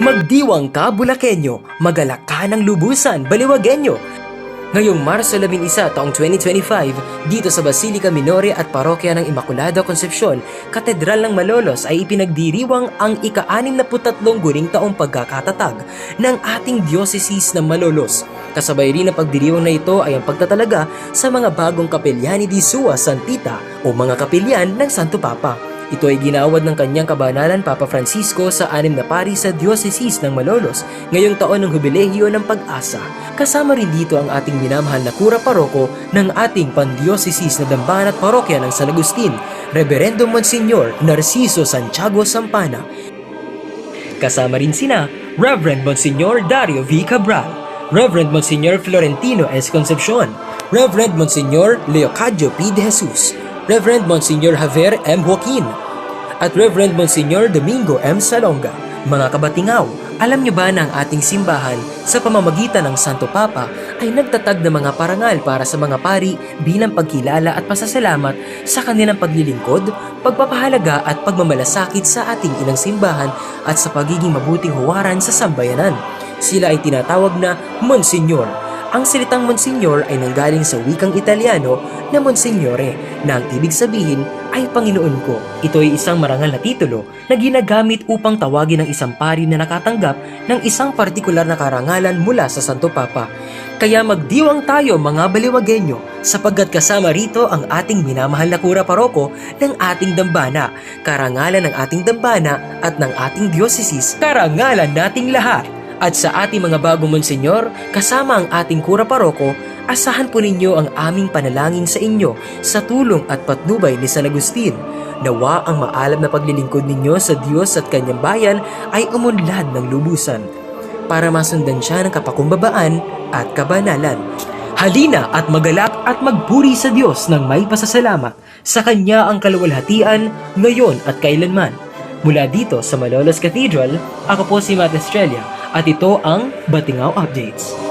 Magdiwang ka, Bulakenyo. Magalak ka ng lubusan, Baliwagenyo. Ngayong Marso 11 taong 2025, dito sa Basilica Minore at Parokya ng Immaculada Concepcion, Katedral ng Malolos ay ipinagdiriwang ang ika-63 guling taong pagkakatatag ng ating Diocese ng Malolos. Kasabay rin ng pagdiriwang na ito ay ang pagtatalaga sa mga bagong kapelyani di Sua Santita o mga kapelyan ng Santo Papa. Ito ay ginawad ng kanyang kabanalan Papa Francisco sa anim na pari sa Diocese ng Malolos ngayong taon ng Jubilehyo ng Pag-asa. Kasama rin dito ang ating minamahal na kura paroko ng ating pandioceses na Damban at Parokya ng San Agustin, Reverendo Monsignor Narciso Santiago Sampana. Kasama rin sina Reverend Monsignor Dario V. Cabral, Reverend Monsignor Florentino S. Concepcion, Reverend Monsignor Leocadio P. De Jesus, Reverend Monsignor Javier M. Joaquin, at Reverend Monsignor Domingo M. Salonga. Mga kabatingaw, alam niyo ba na ang ating simbahan sa pamamagitan ng Santo Papa ay nagtatag ng mga parangal para sa mga pari bilang pagkilala at pasasalamat sa kanilang paglilingkod, pagpapahalaga at pagmamalasakit sa ating inang simbahan at sa pagiging mabuting huwaran sa sambayanan. Sila ay tinatawag na Monsignor. Ang salitang Monsignor ay nanggaling sa wikang Italiano na Monsignore na ang ibig sabihin ay Panginoon ko. Ito ay isang marangal na titulo na ginagamit upang tawagin ang isang pari na nakatanggap ng isang partikular na karangalan mula sa Santo Papa. Kaya magdiwang tayo mga baliwagenyo sapagkat kasama rito ang ating minamahal na kura paroko ng ating dambana, karangalan ng ating dambana at ng ating dioceses, karangalan nating lahat. At sa ating mga bagong monsenyor, kasama ang ating kura paroko, asahan po ninyo ang aming panalangin sa inyo sa tulong at patnubay ni San Agustin. Nawa ang maalam na paglilingkod ninyo sa Diyos at kanyang bayan ay umunlad ng lubusan para masundan siya ng kapakumbabaan at kabanalan. Halina at magalak at magpuri sa Diyos ng may pasasalamat sa Kanya ang kaluwalhatian ngayon at kailanman. Mula dito sa Malolos Cathedral, ako po si Matt Estrella at ito ang Batingaw Updates.